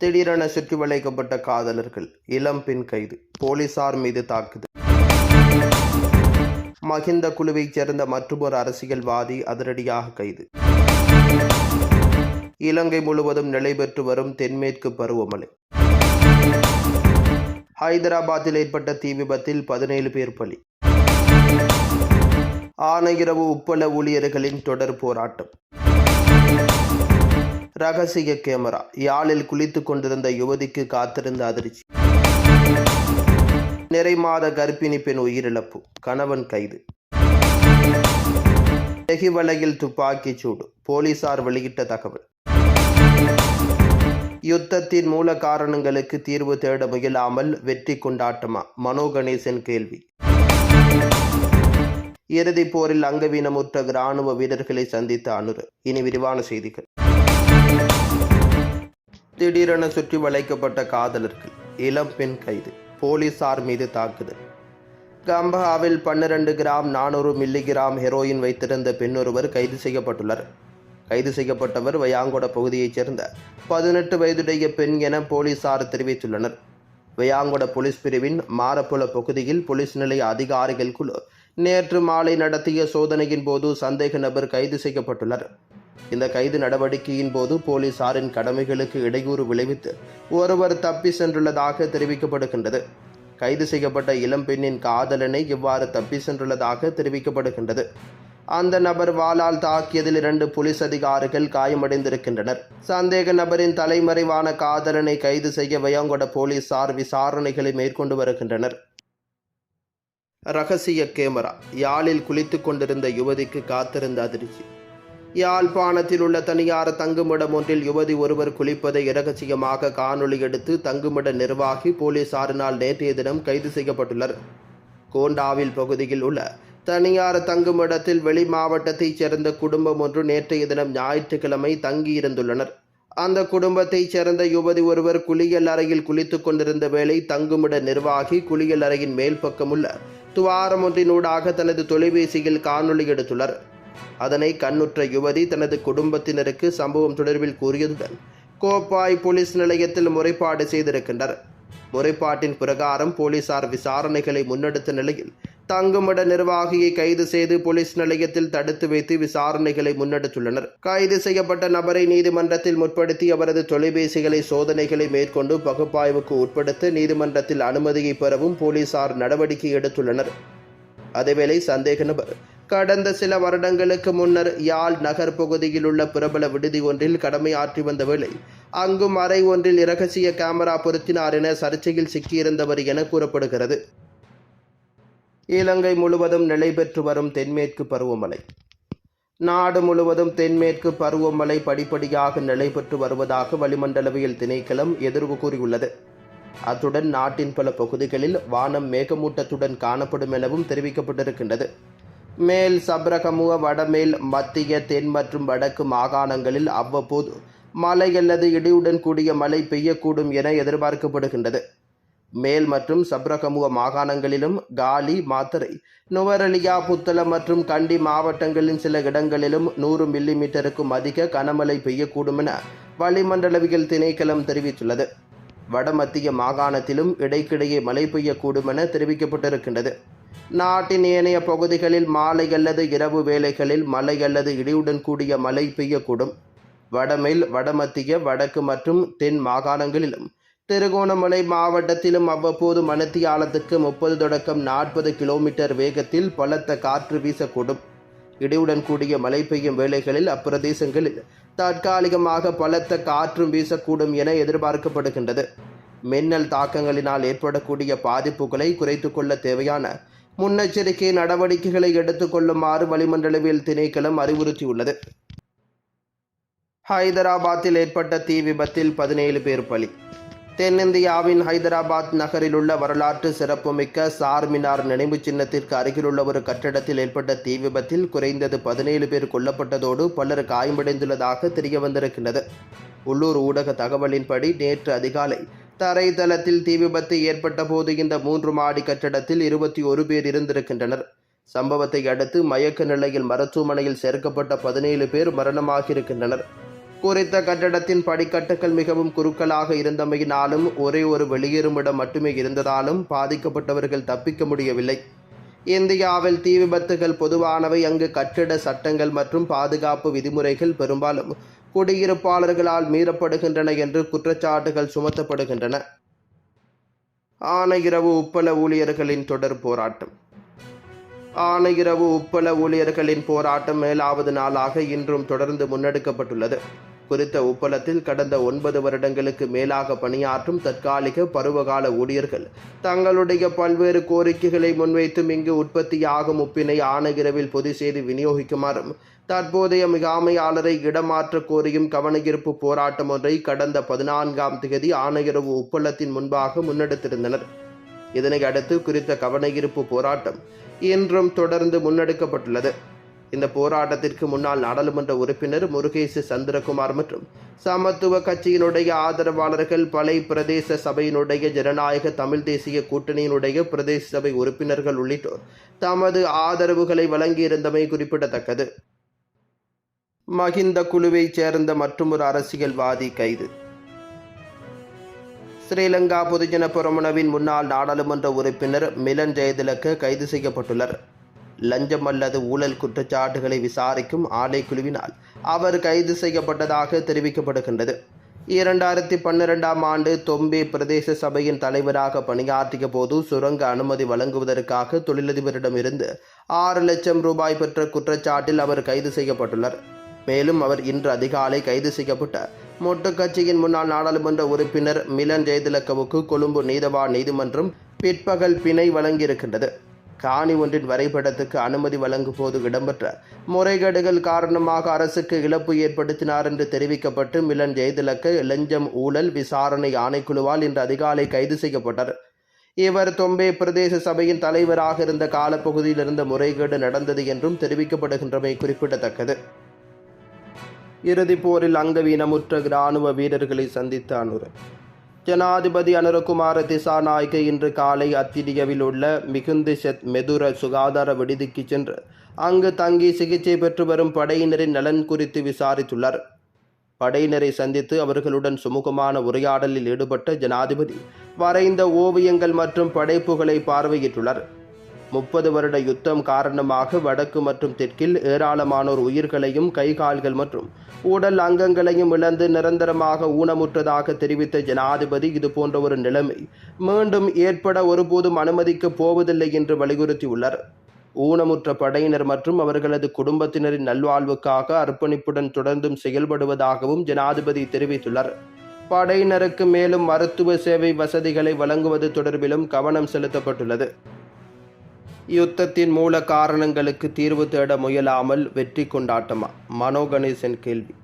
திடீரென சுற்றி வளைக்கப்பட்ட காதலர்கள் இளம் பெண் கைது போலீசார் மீது தாக்குதல். மகிந்த குழுவைச் சேர்ந்த மற்றொரு அரசியல்வாதி அதிரடியாக கைது. இலங்கை முழுவதும் நடைபெற்று வரும் தென்மேற்கு பருவமழை. ஹைதராபாத்தில் ஏற்பட்ட தீ விபத்தில் பதினேழு பேர் பலி. ஆனையிரவு உப்பள ஊழியர்களின் தொடர் போராட்டம். ரகசிய கேமரா. யாழில் குளித்து கொண்டிருந்த யுவதிக்கு காத்திருந்த அதிர்ச்சி. நிறை மாத கர்ப்பிணி பெண் உயிரிழப்பு. கணவன் கைது. நெகிவலையில் துப்பாக்கிச் சூடு. போலீசார் வெளியிட்ட தகவல். யுத்தத்தின் மூல காரணங்களுக்கு தீர்வு தேட முயலாமல் வெற்றி கொண்டாட்டமா? மனோ கணேசன் கேள்வி. இறுதிப் போரில் அங்கவீனமுற்ற இராணுவ வீரர்களை சந்தித்த அனுரு. இனி விரிவான செய்திகள். திடீரென சுற்றி வளைக்கப்பட்ட காதலர்கள். இளம் பெண் கைது. போலீசார் மீது தாக்குதல். கம்பஹாவில் பன்னிரண்டு கிராம் நானூறு மில்லிகிராம் ஹெரோயின் வைத்திருந்த பெண்ணொருவர் கைது செய்யப்பட்டுள்ளார். கைது செய்யப்பட்டவர் வயாங்கொட பகுதியைச் சேர்ந்த பதினெட்டு வயதுடைய பெண் என போலீசார் தெரிவித்துள்ளனர். வயாங்கொட போலீஸ் பிரிவின் மாரப்புல பகுதியில் போலீஸ் நிலைய அதிகாரிகள் குழு நேற்று மாலை நடத்திய சோதனையின் போது சந்தேக நபர் கைது செய்யப்பட்டுள்ளார். இந்த கைது நடவடிக்கையின் போது போலீசாரின் கடமைகளுக்கு இடையூறு விளைவித்து ஒருவர் தப்பி சென்றுள்ளதாக தெரிவிக்கப்படுகின்றது. கைது செய்யப்பட்ட இளம்பெண்ணின் காதலனை இவ்வாறு தப்பி சென்றுள்ளதாக தெரிவிக்கப்படுகின்றது. அந்த நபர் வாளால் தாக்கியதில் இரண்டு போலீஸ் அதிகாரிகள் காயமடைந்திருக்கின்றனர். சந்தேக நபரின் தலைமறைவான காதலனை கைது செய்ய வயங்கொட போலீசார் விசாரணைகளை மேற்கொண்டு வருகின்றனர். ரகசிய கேமரா யாழில் குளித்து கொண்டிருந்த யுவதிக்கு காத்திருந்த அதிர்ச்சி. யாழ்ப்பாணத்தில் உள்ள தனியார் தங்குமிடம் ஒன்றில் யுவதி ஒருவர் குளிப்பதை இரகசியமாக காணொளி எடுத்து தங்குமிட நிர்வாகி போலீசாரினால் நேற்றைய தினம் கைது செய்யப்பட்டுள்ளார். கோண்டாவில் பகுதியில் உள்ள தனியார் தங்குமிடத்தில் வெளி மாவட்டத்தைச் சேர்ந்த குடும்பம் ஒன்று நேற்றைய தினம் ஞாயிற்றுக்கிழமை தங்கியிருந்துள்ளனர். அந்த குடும்பத்தைச் சேர்ந்த யுவதி ஒருவர் குளியல் அறையில் குளித்துக் கொண்டிருந்த வேளை தங்குமிட நிர்வாகி குளியல் அறையின் மேல் பக்கமுள்ள துவாரம் ஒன்றினூடாக தனது தொலைபேசியில் காணொளி எடுத்துள்ளார். அதனை கண்ணுற்ற யுவதி தனது குடும்பத்தினருக்கு சம்பவம் தொடர்பில் கூறியதுடன் கோப்பாய் போலீஸ் நிலையத்தில் முறைப்பாடு செய்திருக்கின்றனர். முறைப்பாட்டின் பிரகாரம் போலீசார் விசாரணைகளை முன்னெடுத்த நிலையில் தங்குமிட நிர்வாகியை கைது செய்து போலீஸ் நிலையத்தில் தடுத்து வைத்து விசாரணைகளை முன்னெடுத்துள்ளனர். கைது செய்யப்பட்ட நபரை நீதிமன்றத்தில் முற்படுத்தி அவரது தொலைபேசிகளை சோதனைகளை மேற்கொண்டு பகுப்பாய்வுக்கு உட்படுத்த நீதிமன்றத்தில் அனுமதியை பெறவும் போலீசார் நடவடிக்கை எடுத்துள்ளனர். அதேவேளை சந்தேக நபர் கடந்த சில வருடங்களுக்கு முன்னர் யாழ் நகர் பகுதியில் உள்ள பிரபல விடுதி ஒன்றில் கடமையாற்றி வந்த வேளை அங்கும் அறை ஒன்றில் இரகசிய கேமரா பொருத்தினார் என சர்ச்சையில் சிக்கியிருந்தவர் என கூறப்படுகிறது. இலங்கை முழுவதும் நிலைபெற்று வரும் தென்மேற்கு பருவமழை. நாடு முழுவதும் தென்மேற்கு பருவமழை படிப்படியாக நிலைபெற்று வருவதாக வளிமண்டலவியல் திணைக்களம் எதிர்வு கூறியுள்ளது. அத்துடன் நாட்டின் பல பகுதிகளில் வானம் மேகமூட்டத்துடன் காணப்படும் எனவும் தெரிவிக்கப்பட்டிருக்கின்றது. மேல் சப்ரகமுவ வடமேல் மத்திய தென் மற்றும் வடக்கு மாகாணங்களில் அவ்வப்போது மழை அல்லது இடியுடன் கூடிய மழை பெய்யக்கூடும் என எதிர்பார்க்கப்படுகின்றது. மேல் மற்றும் சப்ரகமுவ மாகாணங்களிலும் காலி மாத்திரை நுவரலியா புத்தளம் மற்றும் கண்டி மாவட்டங்களின் சில இடங்களிலும் நூறு மில்லி மீட்டருக்கும் அதிக கனமழை பெய்யக்கூடும் என வளிமண்டலவியல் திணைக்களம் தெரிவித்துள்ளது. வடமத்திய மாகாணத்திலும் இடைக்கிடையே மழை பெய்யக்கூடும் என தெரிவிக்கப்பட்டிருக்கின்றது. நாட்டின் ஏனைய பகுதிகளில் மாலை அல்லது இரவு வேளைகளில் மழை அல்லது இடியுடன் கூடிய மழை பெய்யக்கூடும். வடமேல் வடமத்திய வடக்கு மற்றும் தென் மாகாணங்களிலும் திருகோணமலை மாவட்டத்திலும் அவ்வப்போது மணத்தியாலத்துக்கு முப்பது தொடக்கம் நாற்பது கிலோமீட்டர் வேகத்தில் பலத்த காற்று வீசக்கூடும். இடியுடன் கூடிய மழை பெய்யும் வேளைகளில் அப்பிரதேசங்களில் தற்காலிகமாக பலத்த காற்றும் வீசக்கூடும் என எதிர்பார்க்கப்படுகின்றது. மின்னல் தாக்கங்களினால் ஏற்படக்கூடிய பாதிப்புகளை குறைத்து கொள்ள தேவையான முன்னெச்சரிக்கை நடவடிக்கைகளை எடுத்துக்கொள்ளுமாறு வளிமண்டலவியல் திணைக்களம் அறிவுறுத்தியுள்ளது. ஹைதராபாத்தில் ஏற்பட்ட தீ விபத்தில் பதினேழு பேர் பலி. தென்னிந்தியாவின் ஹைதராபாத் நகரில் உள்ள வரலாற்று சிறப்புமிக்க சார்மினார் நினைவு சின்னத்திற்கு அருகிலுள்ள ஒரு கட்டடத்தில் ஏற்பட்ட தீ விபத்தில் குறைந்தது பதினேழு பேர் கொல்லப்பட்டதோடு பலர் காயமடைந்துள்ளதாக தெரிய வந்திருக்கின்றது உள்ளூர் ஊடக தகவலின்படி நேற்று அதிகாலை தரைதளத்தில் தீ விபத்து ஏற்பட்ட போது இந்த மூன்று மாடி கட்டடத்தில் இருபத்தி ஒரு பேர் இருந்திருக்கின்றனர். சம்பவத்தை அடுத்து மயக்க நிலையில் மருத்துவமனையில் சேர்க்கப்பட்ட பதினேழு பேர் மரணமாகியிருக்கின்றனர். குறித்த கட்டடத்தின் படிக்கட்டுகள் மிகவும் குறுக்கலாக இருந்தமையினாலும் ஒரே ஒரு வெளியேறுமிடம் மட்டுமே இருந்ததாலும் பாதிக்கப்பட்டவர்கள் தப்பிக்க முடியவில்லை. இந்தியாவில் தீ விபத்துகள் பொதுவானவை. அங்கு கட்டிட சட்டங்கள் மற்றும் பாதுகாப்பு விதிமுறைகள் பெரும்பாலும் குடியிருப்பாளர்களால் மீறப்படுகின்றன என்று குற்றச்சாட்டுகள் சுமத்தப்படுகின்றன. ஆனையிரவு உப்பள ஊழியர்களின் தொடர் போராட்டம். ஆனையிரவு உப்பள ஊழியர்களின் போராட்டம் மேலாவது நாளாக இன்றும் தொடர்ந்து முன்னெடுக்கப்பட்டுள்ளது. குறித்த உப்பளத்தில் கடந்த ஒன்பது வருடங்களுக்கு மேலாக பணியாற்றும் தற்காலிக பருவகால ஊழியர்கள். தங்களுடைய பல்வேறு கோரிக்கைகளை முன்வைத்தும் இங்கு உற்பத்தியாகும் உப்பினை ஆணையிரவில் பொது செய்து விநியோகிக்குமாறும் தற்போதைய மிகாமையாளரை இடமாற்ற கோரியும் கவனஈர்ப்பு போராட்டம் ஒன்றை கடந்த பதினான்காம் தேதி ஆணையரவு உப்பளத்தின் முன்பாக முன்னெடுத்திருந்தனர். இதனை அடுத்து குறித்த கவனஈர்ப்பு போராட்டம் இன்றும் தொடர்ந்து முன்னெடுக்கப்பட்டுள்ளது. இந்த போராட்டத்திற்கு முன்னாள் நாடாளுமன்ற உறுப்பினர் முருகேசு சந்திரகுமார் மற்றும் சமத்துவ கட்சியினுடைய ஆதரவாளர்கள் பலை பிரதேச சபையினுடைய ஜனநாயக தமிழ் தேசிய கூட்டணியினுடைய பிரதேச சபை உறுப்பினர்கள் உள்ளிட்டோர் தமது ஆதரவுகளை வழங்கியிருந்தமை குறிப்பிடத்தக்கது. மகிந்த குழுவைச் சேர்ந்த மற்றொரு அரசியல்வாதி கைது. ஸ்ரீலங்கா பொதுஜன பெரமுனவின் முன்னாள் நாடாளுமன்ற உறுப்பினர் மிலன் ஜெயதிலக்க கைது செய்யப்பட்டுள்ளார் லஞ்சம் அல்லது ஊழல் குற்றச்சாட்டுகளை விசாரிக்கும் ஆணைக்குழுவினால் அவர் கைது செய்யப்பட்டதாக தெரிவிக்கப்படுகின்றது. இரண்டாயிரத்தி பன்னிரெண்டாம் ஆண்டு தொம்பே பிரதேச சபையின் தலைவராக பணியாற்றிய போது சுரங்க அனுமதி வழங்குவதற்காக தொழிலதிபரிடமிருந்து ஆறு லட்சம் ரூபாய் பெற்ற குற்றச்சாட்டில் அவர் கைது செய்யப்பட்டுள்ளார். மேலும் அவர் இன்று அதிகாலை கைது செய்யப்பட்ட மொட்டு கட்சியின் முன்னாள் நாடாளுமன்ற உறுப்பினர் மிலன் ஜெயதிலக்கவுக்கு கொழும்பு நீதவா நீதிமன்றம் பிற்பகல் பிணை வழங்கியிருக்கின்றது. காணி ஒன்றின் வரைபடத்துக்கு அனுமதி வழங்கும் போது இடம்பெற்ற முறைகேடுகள் காரணமாக அரசுக்கு இழப்பு ஏற்படுத்தினார் என்று தெரிவிக்கப்பட்டு மிலன் ஜெயதிலக்க லஞ்சம் ஊழல் விசாரணை ஆணைக்குழுவால் இன்று அதிகாலை கைது செய்யப்பட்டார் இவர் தொம்பே பிரதேச சபையின் தலைவராக இருந்த காலப்பகுதியில் இருந்த முறைகேடு நடந்தது என்றும் தெரிவிக்கப்படுகின்றமை குறிப்பிடத்தக்கது. இறுதிப் போரில் அங்கவீனமுற்ற இராணுவ வீரர்களை சந்தித்த அனுர ஜனாதிபதி அனுரகுமார திசாநாயக்க இன்று காலை அத்திடியவில் உள்ள மிகுந்து செத் மெதுர சுகாதார விடுதிக்கு சென்று அங்கு தங்கி சிகிச்சை பெற்று வரும் படையினரின் நலன் குறித்து விசாரித்துள்ளார். படையினரை சந்தித்து அவர்களுடன் சுமூகமான உரையாடலில் ஈடுபட்ட ஜனாதிபதி வரைந்த ஓவியங்கள் மற்றும் படைப்புகளை பார்வையிட்டுள்ளார். முப்பது வருட யுத்தம் காரணமாக வடக்கு மற்றும் தெற்கில் ஏராளமானோர் உயிர்களையும் கைகால்கள் மற்றும் உடல் அங்கங்களையும் இழந்து நிரந்தரமாக ஊனமுற்றதாக தெரிவித்த ஜனாதிபதி இது போன்ற ஒரு நிலைமை மீண்டும் ஏற்பட ஒருபோதும் அனுமதிக்கப் போவதில்லை என்று வலியுறுத்தியுள்ளார். ஊனமுற்ற படையினர் மற்றும் அவர்களது குடும்பத்தினரின் நல்வாழ்வுக்காக அர்ப்பணிப்புடன் தொடர்ந்தும் செயல்படுவதாகவும் ஜனாதிபதி தெரிவித்துள்ளார். படையினருக்கு மேலும் மருத்துவ சேவை வசதிகளை வழங்குவது தொடர்பிலும் கவனம் செலுத்தப்பட்டுள்ளது. யுத்தத்தின் மூல காரணங்களுக்கு தீர்வு தேட முயலாமல் வெற்றி கொண்டாட்டமா? மனோ கணேசன் கேள்வி.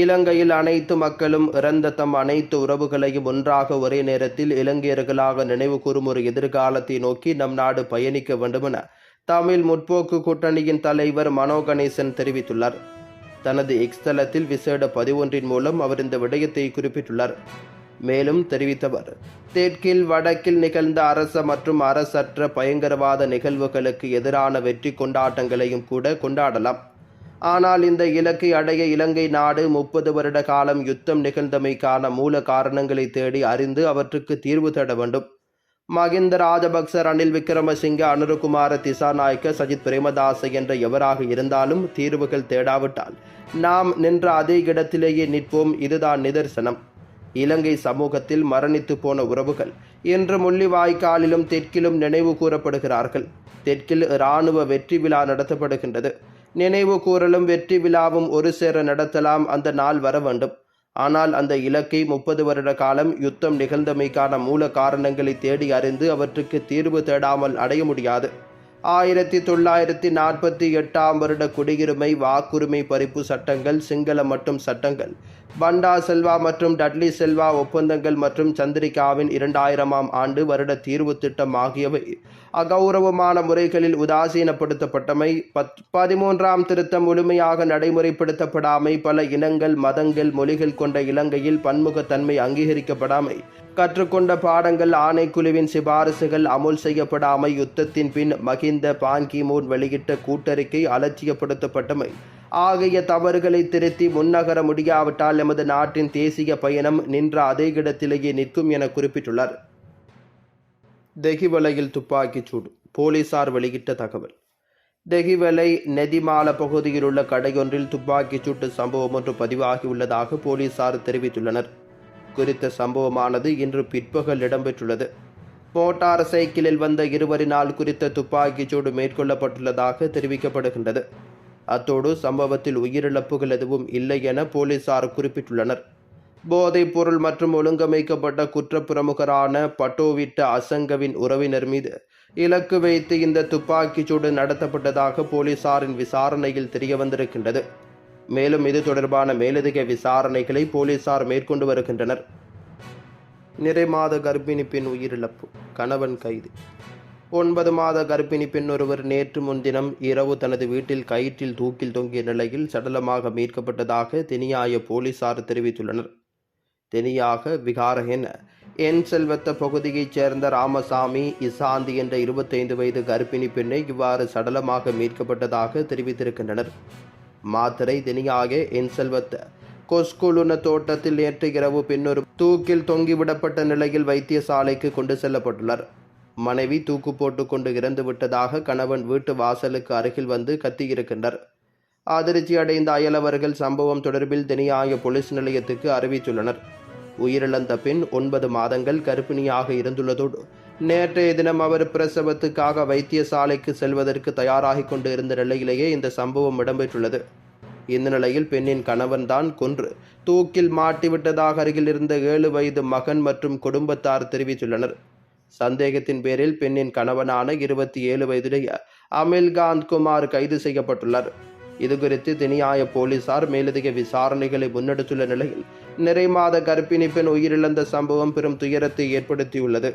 இலங்கையில் அனைத்து மக்களும் இறந்த தம் அனைத்து உறவுகளையும் ஒன்றாக ஒரே நேரத்தில் இலங்கையர்களாக நினைவு கூறும் ஒரு எதிர்காலத்தை நோக்கி நம் நாடு பயணிக்க வேண்டுமென தமிழ் முற்போக்கு கூட்டணியின் தலைவர் மனோ கணேசன் தெரிவித்துள்ளார். தனது எக்ஸ்தலத்தில் விசேட பதிவொன்றின் மூலம் அவர் இந்த விடயத்தை குறிப்பிட்டுள்ளார். மேலும் தெரிவித்தவர். தெற்கில் வடக்கில் நிகழ்ந்த அரச மற்றும் அரசற்ற பயங்கரவாத நிகழ்வுகளுக்கு எதிரான வெற்றி கொண்டாட்டங்களையும் கூட கொண்டாடலாம். ஆனால் இந்த இலக்கை அடைய இலங்கை நாடு முப்பது வருட காலம் யுத்தம் நிகழ்ந்தமைக்கான மூல காரணங்களை தேடி அறிந்து அவற்றுக்கு தீர்வு தேட வேண்டும். மகிந்த ராஜபக்ச ரணில் விக்ரமசிங்க அனுருகுமார திசாநாயக்க சஜித் பிரேமதாச என்ற எவராக இருந்தாலும் தீர்வுகள் தேடாவிட்டால் நாம் நின்ற அதே இடத்திலேயே நிற்போம். இதுதான் நிதர்சனம். இலங்கை சமூகத்தில் மரணித்து போன உறவுகள் இன்று முள்ளிவாய்க்காலிலும் தெற்கிலும் நினைவு கூறப்படுகிறார்கள். தெற்கில் இராணுவ வெற்றி விழா நடத்தப்படுகின்றது. நினைவு கூறலும் வெற்றி விழாவும் ஒரு சேர நடத்தலாம் அந்த நாள் வர வேண்டும். ஆனால் அந்த இலக்கை முப்பது வருட காலம் யுத்தம் நிகழ்ந்தமைக்கான மூல காரணங்களை தேடி அறிந்து அவற்றுக்கு தீர்வு தேடாமல் அடைய முடியாது. ஆயிரத்தி தொள்ளாயிரத்தி நாற்பத்தி எட்டாம் வருட குடியுரிமை வாக்குரிமை பறிப்பு சட்டங்கள் சிங்கள மற்றும் சட்டங்கள். பண்டா செல்வா மற்றும் டட்லி செல்வா ஒப்பந்தங்கள் மற்றும் சந்திரிகாவின் இரண்டாயிரமாம் ஆண்டு வருட தீர்வு திட்டம் ஆகியவை அகௌரவமான முறைகளில் உதாசீனப்படுத்தப்பட்டமை பத் பதிமூன்றாம் திருத்தம் முழுமையாக நடைமுறைப்படுத்தப்படாமை பல இனங்கள் மதங்கள் மொழிகள் கொண்ட இலங்கையில் பன்முகத்தன்மை அங்கீகரிக்கப்படாமை. கற்றுக்கொண்ட பாடங்கள் ஆணைக்குழுவின் சிபாரிசுகள் அமுல் செய்யப்படாமை யுத்தத்தின் பின் மகிந்த பான்கிமூன் வெளியிட்ட கூட்டறிக்கை அலட்சியப்படுத்தப்பட்டமை. ஆகிய தவறுகளை திருத்தி முன்னகர முடியாவிட்டால் எமது நாட்டின் தேசிய பயணம் நின்ற அதே இடத்திலேயே நிற்கும் என குறிப்பிட்டுள்ளார். தெஹிவலையில் துப்பாக்கிச் சூடு போலீசார் வெளியிட்ட தகவல். தெஹிவலை நெதிமால பகுதியில் உள்ள கடையொன்றில் துப்பாக்கிச் சூட்டு சம்பவம் ஒன்று பதிவாகியுள்ளதாக போலீசார் தெரிவித்துள்ளனர். குறித்த சம்பவமானது இன்று பிற்பகல் இடம்பெற்றுள்ளது. மோட்டார் சைக்கிளில் வந்த இருவரினால் குறித்த துப்பாக்கிச் சூடு மேற்கொள்ளப்பட்டுள்ளதாக தெரிவிக்கப்படுகின்றது. அத்தோடு சம்பவத்தில் உயிரிழப்புகள் எதுவும் இல்லை என போலீசார் குறிப்பிட்டுள்ளனர். போதைப் பொருள் மற்றும் ஒழுங்கமைக்கப்பட்ட குற்றப்பிரமுகரான பட்டோவிட்ட அசங்கவின் உறவினர் மீது இலக்கு வைத்து இந்த துப்பாக்கிச் சூடு நடத்தப்பட்டதாக போலீசாரின் விசாரணையில் தெரிய வந்திருக்கின்றது மேலும் இது தொடர்பான மேலதிக விசாரணைகளை போலீசார் மேற்கொண்டு வருகின்றனர். நிறைமாத கர்ப்பிணி பெண் உயிரிழப்பு கணவன் கைது. ஒன்பது மாத கர்ப்பிணி பெண் ஒருவர் நேற்று முன்தினம் இரவு தனது வீட்டில் கயிற்றில் தூக்கில் தொங்கிய நிலையில் சடலமாக மீட்கப்பட்டதாக தெனியாய போலீசார் தெரிவித்துள்ளனர். தெனியாக விகாரகென என் செல்வத்த பகுதியைச் சேர்ந்த ராமசாமி இசாந்தி என்ற இருபத்தைந்து வயது கர்ப்பிணி பெண்ணை இவ்வாறு சடலமாக மீட்கப்பட்டதாக தெரிவித்திருக்கின்றனர். மாத்திரை தினியாக என் செல்வத்த. கொஸ்குலுன தோட்டத்தில் நேற்று இரவு பின்னொரு தூக்கில் தொங்கிவிடப்பட்ட நிலையில் வைத்தியசாலைக்கு கொண்டு செல்லப்பட்டுள்ளார். மனைவி தூக்கு போட்டு கொண்டு இறந்து விட்டதாக கணவன் வீட்டு வாசலுக்கு அருகில் வந்து கத்தியிருக்கின்றார். அதிர்ச்சி அடைந்த அயலவர்கள் சம்பவம் தொடர்பில் தெனியாய போலீஸ் நிலையத்துக்கு அறிவித்துள்ளனர். உயிரிழந்த பின் ஒன்பது மாதங்கள் கர்ப்பிணியாக இருந்துள்ளதோடு நேற்றைய தினம் அவர் பிரசவத்துக்காக வைத்தியசாலைக்கு செல்வதற்கு தயாராகிக் கொண்டு இருந்த நிலையிலேயே இந்த சம்பவம் இடம்பெற்றுள்ளது. இந்த நிலையில் பெண்ணின் கணவன் தான் கொன்று தூக்கில் மாட்டிவிட்டதாக அருகில் இருந்த ஏழு வயது மகன் மற்றும் குடும்பத்தார் தெரிவித்துள்ளனர். சந்தேகத்தின் பேரில் பெண்ணின் கணவனான இருபத்தி ஏழு வயதுடைய அமில்காந்த் குமார் கைது செய்யப்பட்டுள்ளார். இதுகுறித்து தினியாய போலீசார் மேலதிக விசாரணைகளை முன்னெடுத்துள்ள நிலையில் நிறைமாத கர்ப்பிணி பெண் உயிரிழந்த சம்பவம் பெரும் துயரத்தை ஏற்படுத்தியுள்ளது.